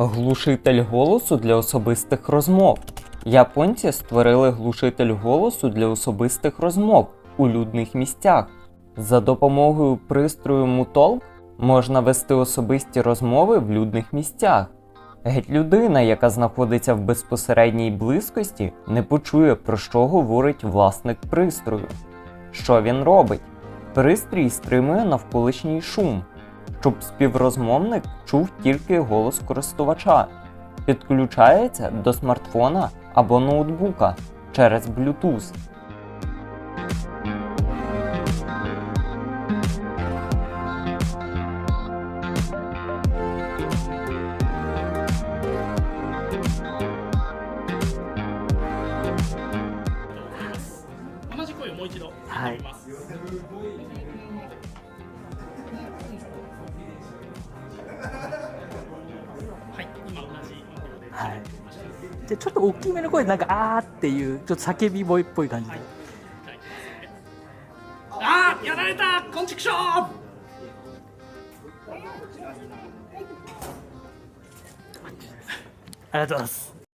Глушитель голосу для особистих розмов. Японці створили глушитель голосу для особистих розмов у людних місцях. За допомогою пристрою Мутолк можна вести особисті розмови в людних місцях. Геть людина, яка знаходиться в безпосередній близькості, не почує, про що говорить власник пристрою. Що він робить? Пристрій стримує навколишній шум, щоб співрозмовник чув тільки голос користувача, підключається до смартфона або ноутбука через Bluetooth. はい。はい。きました、じゃあちょっと大きめの声でなんかあーっていうちょっと叫び声っぽい感じで、はい。あーやられた！こんちくしょうありがとうございます